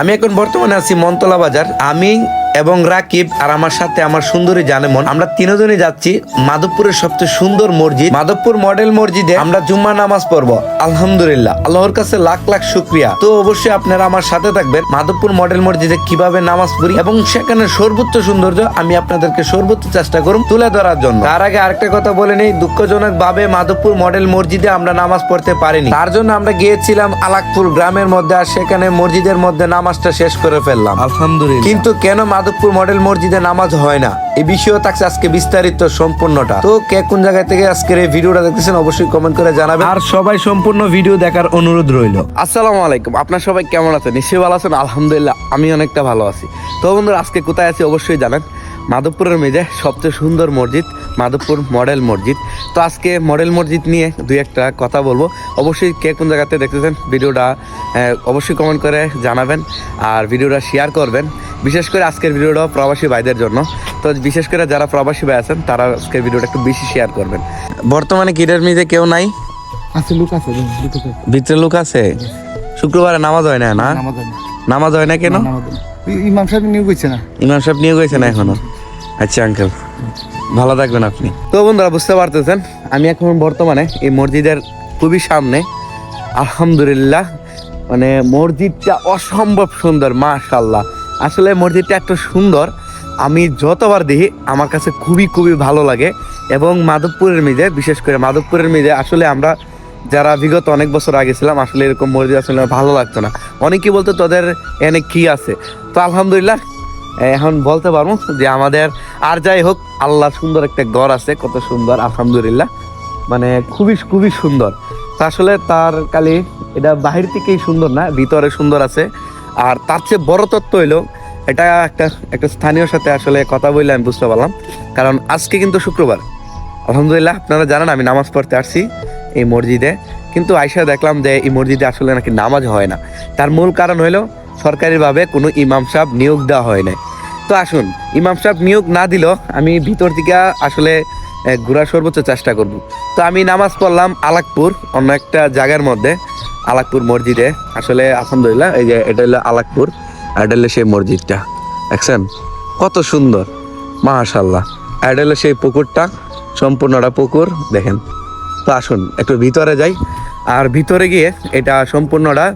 আমি এখন বর্তমানে আছি মন্তলা বাজার। আমি এবং রাকিব আর আমার সাথে আমার সুন্দরী জানেমন আমরা তিনজনই যাচ্ছি মাধবপুরের সবচেয়ে সুন্দর মসজিদ। মাধবপুর মডেল মসজিদে আমরা জুম্মা নামাজ পড়ব। আলহামদুলিল্লাহ। আল্লাহর কাছে লাখ লাখ শুক্রিয়া। তো অবশ্যই আপনারা আমার সাথে থাকবেন মাধবপুর মডেল মসজিদে কীভাবে নামাজ পড়ি এবং সেখানে সর্বোচ্চ সৌন্দর্য আমি আপনাদেরকে সর্বোচ্চ চেষ্টা করুন তুলে ধরার জন্য। তার আগে আরেকটা কথা বলে নেই দুঃখজনক ভাবে মাধবপুর মডেল মসজিদে আমরা নামাজ পড়তে পারিনি। তার জন্য আমরা গিয়েছিলাম আলাকপুর গ্রামের মধ্যে আর সেখানে মসজিদের মধ্যে নামাজটা শেষ করে ফেললাম। আলহামদুলিল্লাহ। কিন্তু কেন মাধবপুর মডেল মসজিদে নামাজ হয় না। এই বিষয়েও থাকছে আজকে বিস্তারিত সম্পূর্ণটা। তো কে কোন জায়গা থেকে আজকের এই ভিডিওটা দেখতেছেন অবশ্যই কমেন্ট করে জানাবেন। আর সবাই সম্পূর্ণ ভিডিও দেখার অনুরোধ রইল। আসসালামু আলাইকুম। আপনার সবাই কেমন আছেন? নিশ্চয়ই ভালো আছেন? আলহামদুলিল্লাহ আমি অনেকটা ভালো আছি। তো বন্ধুরা আজকে কোথায় আছি অবশ্যই জানেন। মাধবপুরের মেজে সবচেয়ে সুন্দর মসজিদ মাধবপুর মডেল মসজিদ। তো আজকে মডেল মসজিদ নিয়ে দুই একটা কথা বলব। অবশ্যই কে কোন জায়গাতে দেখতেছেন ভিডিওটা অবশ্যই কমেন্ট করে জানাবেন আর ভিডিওটা শেয়ার করবেন। বিশেষ করে আজকের ভিডিওটা প্রবাসী ভাইদের জন্য। তো বিশেষ করে যারা প্রবাসী ভাই আছেন তারা আজকের ভিডিওটা একটু বেশি শেয়ার করবেন। বর্তমানে কিরের মেজে কেউ নাই? আছে লোক আছে ভিতরে লোক আছে? শুক্রবারে নামাজ হয় না না? নামাজ হয় না। না কেন? না। ইমাম সাহেব নিয়োগ হয়েছে না? ইমাম সাহেব নিয়ে গেছেন এখনও? আচ্ছা আঙ্কেল ভালো থাকবেন আপনি। তো বন্ধুরা বুঝতে পারতেছেন আমি এখন বর্তমানে এই মসজিদের খুবই সামনে আলহামদুলিল্লাহ মানে মসজিদটা অসম্ভব সুন্দর মাশাল্লাহ আসলে মসজিদটা এত সুন্দর। আমি যতবার দেখি, আমার কাছে খুবই খুবই ভালো লাগে। এবং মাধবপুরের মেঝে, বিশেষ করে মাধবপুরের মেঝে, আসলে আমরা যারা বিগত অনেক বছর আগে ছিলাম, আসলে এরকম মসজিদ আসলে ভালো লাগতো না। অনেকেই বলতো, তোদের এনে কি আছে? তো আলহামদুলিল্লাহ, এখন বলতে পারব যে আমাদের আর যাই হোক, আল্লাহ সুন্দর একটা ঘর আছে, কত সুন্দর, আলহামদুলিল্লাহ। মানে খুবই খুবই সুন্দর। তো আসলে তার কালি, এটা বাহির থেকেই সুন্দর না, ভিতরে সুন্দর আছে। আর তার চেয়ে বড় তত্ত্ব হইল, এটা একটা একটা স্থানীয় সাথে আসলে কথা বললে আমি বুঝতে পারলাম। কারণ আজকে কিন্তু শুক্রবার। আলহামদুলিল্লাহ, আপনারা জানেন আমি নামাজ পড়তে আসছি এই মসজিদে। কিন্তু আইসা দেখলাম যে এই মসজিদে আসলে নাকি নামাজ হয় না। তার মূল কারণ হলো সরকারিভাবে কোনো ইমাম সাহেব নিয়োগ দেওয়া হয় না তো আসুন, ইমাম সাহেব নিয়োগ না দিলেও আমি ভিতর দিকে আসলে ঘোরার সর্বোচ্চ চেষ্টা করব। তো আমি নামাজ পড়লাম আলাকপুর, অন্য একটা জায়গার মধ্যে। আলাকপুর মসজিদে। আসলে আলহামদুলিল্লাহ, এই যে এটা হলো আলাকপুর এটা হলো সেই মসজিদটা। দেখছেন? কত সুন্দর। মাশাল্লাহ এটা হলো সেই পুকুরটা, সম্পূর্ণটা পুকুর, দেখেন। তো আসুন, একটু ভিতরে যাই। আর ভিতরে গিয়ে এটা সম্পূর্ণটা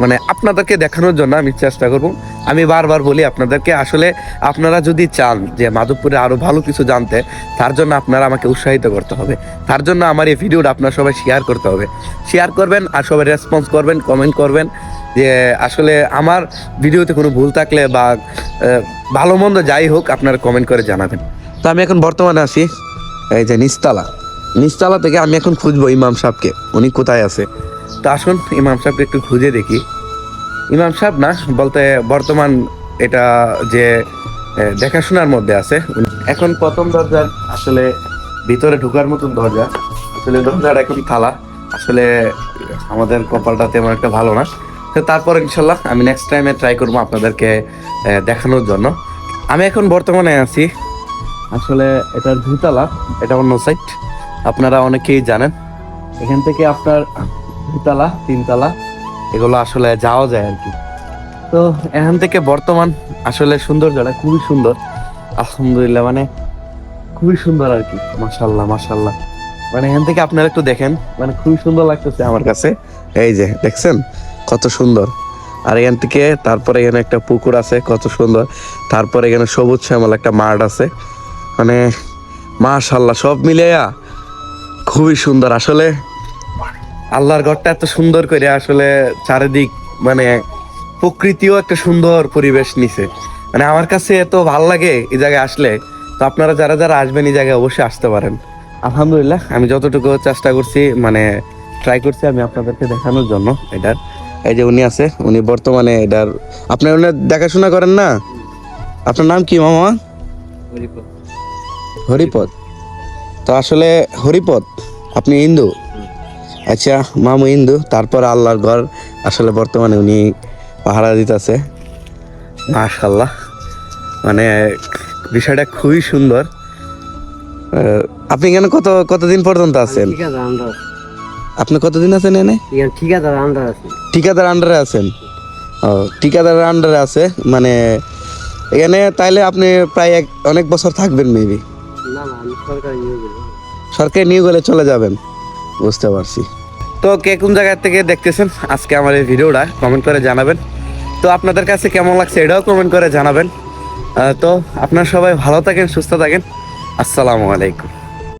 মানে আপনাদেরকে দেখানোর জন্য আমি চেষ্টা করব। আমি বারবার বলি আপনাদেরকে, আসলে আপনারা যদি চান যে মাধবপুরে আরও ভালো কিছু জানতে, তার জন্য আপনারা আমাকে উৎসাহিত করতে হবে। তার জন্য আমার এই ভিডিওটা আপনার সবাই শেয়ার করতে হবে। শেয়ার করবেন আর সবাই রেসপন্স করবেন কমেন্ট করবেন যে আসলে আমার ভিডিওতে কোনো ভুল থাকলে বা ভালো মন্দ যাই হোক, আপনারা কমেন্ট করে জানাবেন। তো আমি এখন বর্তমানে আছি, এই যে নিস্তালা নিস্তালা থেকে আমি এখন খুঁজবো ইমাম সাহেবকে, উনি কোথায় আছে? তো আসুন ইমাম সাহেবকে একটু খুঁজে দেখি। ইমাম সাহেব না, বলতে বর্তমান এটা যে দেখাশোনার মধ্যে আছে। এখন প্রথম দরজা আসলে ভিতরে ঢোকার মতন দরজা। আসলে দরজাটা এখন থালা। আসলে আমাদের কপালটা তেমন একটা ভালো না। তো তারপর ইনশাল্লাহ আমি নেক্সট টাইমে ট্রাই করব আপনাদেরকে দেখানোর জন্য। আমি এখন বর্তমানে আছি, আসলে এটা দুতলা এটা অন্য সাইড আপনারা অনেকেই জানেন। এখান থেকে আপনার দুতলা তিনতলা। এগুলো আসলে যাওয়া যায় আর কি। তো এখান থেকে বর্তমান আসলে সুন্দর সৌন্দর্যটা খুবই সুন্দর। আলহামদুলিল্লাহ মানে খুবই সুন্দর আর কি। মাশাল্লাহ মাশাল্লাহ মানে এখান থেকে আপনারা একটু দেখেন মানে খুবই সুন্দর লাগতেছে আমার কাছে। এই যে, দেখছেন? কত সুন্দর। আর এখান থেকে তারপরে এখানে একটা পুকুর আছে, কত সুন্দর। তারপরে এখানে সবুজ শ্যামল একটা মাঠ আছে। মানে মাশাল্লাহ সব মিলেয়া খুবই সুন্দর। আসলে আল্লাহর ঘরটা এত সুন্দর করে আসলে চারিদিক মানে প্রকৃতিও একটা সুন্দর পরিবেশ নিছে। মানে আমার কাছে এত ভালো লাগে এই জায়গায় আসলে তো আপনারা যারা যারা আসবেন এই জায়গায় অবশ্যই আসতে পারেন। আলহামদুলিল্লাহ আমি যতটুকু চেষ্টা করছি মানে ট্রাই করছি আমি আপনাদেরকে দেখানোর জন্য এটার। এই যে উনি আছে উনি বর্তমানে এটার আপনার উনি দেখাশোনা করেন না? আপনার নাম কি মামা? হরিপদ। হরিপদ। তো আসলে হরিপদ আপনি হিন্দু? আচ্ছা মামু হিন্দু তারপর আল্লাহর ঘর। আসলে বর্তমানে উনি পাহারা দিতেছে। মাশাল্লাহ মানে বিষয়টা খুবই সুন্দর। আপনি এখানে কত কতদিন পর্যন্ত আছেন? আপনি কতদিন আছেন এনে ঠিকাদার আন্ডার আছে। ঠিকাদার আন্ডারে আছেন। ও ঠিকাদারের আন্ডারে আছে। মানে এখানে তাইলে আপনি প্রায় এক অনেক বছর থাকবেন মেবি সরকারি নিয়োগ হলে চলে যাবেন। বুঝতে পারছি। তো কে কোন জায়গা থেকে দেখতেছেন, আজকে আমার এই ভিডিওটা কমেন্ট করে জানাবেন। তো আপনাদের কাছে কেমন লাগছে এটাও কমেন্ট করে জানাবেন। তো আপনারা সবাই ভালো থাকেন, সুস্থ থাকেন। আসসালামু আলাইকুম।